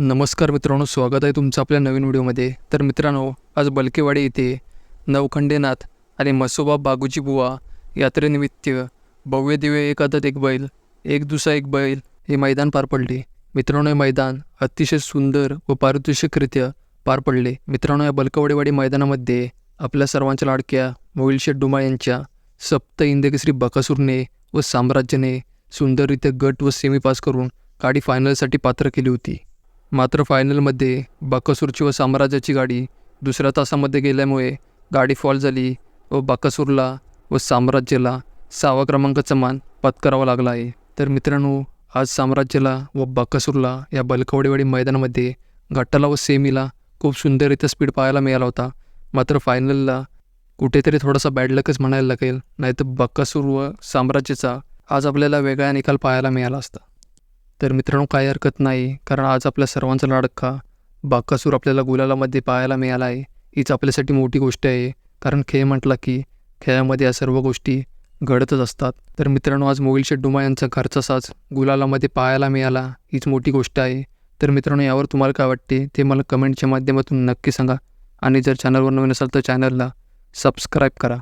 नमस्कार मित्रांनो स्वागत आहे तुमचं आपल्या नवीन व्हिडिओमध्ये. तर मित्रांनो आज बलकेवाडी येथे नवखंडेनाथ आणि मसोबा बागूची बुवा यात्रेनिमित्त भव्य दिव्य एक आदत एक बैल एक दुसरा एक बैल हे मैदान पार पडले. मित्रांनो हे मैदान अतिशय सुंदर व पारितोषिकरित्या पार पडले. मित्रांनो या बलकवडेवाडी मैदानामध्ये आपल्या सर्वांच्या लाडक्या मोहिलशेठ डुमाळ यांच्या सप्त इंदकेसरी बकासूरने व साम्राज्याने सुंदररित्या गट व सेमी पास करून गाडी फायनलसाठी पात्र केली होती. मात्र फायनलमध्ये बाकासूरची व साम्राज्याची गाडी दुसऱ्या तासामध्ये गेल्यामुळे गाडी फॉल झाली व बाकासूरला व साम्राज्याला सहावा क्रमांकाचा मान पत्करावा लागला आहे. तर मित्रांनो आज साम्राज्याला व बाकासूरला या बलकवडेवाडी मैदानामध्ये गट्टाला व सेमीला खूप सुंदररित्या स्पीड पाहायला मिळाला होता. मात्र फायनलला कुठेतरी थोडासा बॅड लकच म्हणायला लागेल. नाहीतर बक्कासूर व साम्राज्याचा आज आपल्याला वेगळा निकाल पाहायला मिळाला असता. तर मित्रांनो काही हरकत नाही कारण आज आपल्या सर्वांचा लाडका बाकासूर आपल्याला गुलालामध्ये पाहायला मिळाला आहे. हीच आपल्यासाठी मोठी गोष्ट आहे कारण खेळ म्हटला की खेळामध्ये या सर्व गोष्टी घडतच असतात. तर मित्रांनो आज मोहिलशेठ डुमा यांचा घरचा साज गुलालामध्ये पाहायला मिळाला हीच मोठी गोष्ट आहे. तर मित्रांनो यावर तुम्हाला काय वाटते ते मला कमेंटच्या माध्यमातून नक्की सांगा. आणि जर चॅनलवर नवीन असाल तर चॅनलला सबस्क्राईब करा.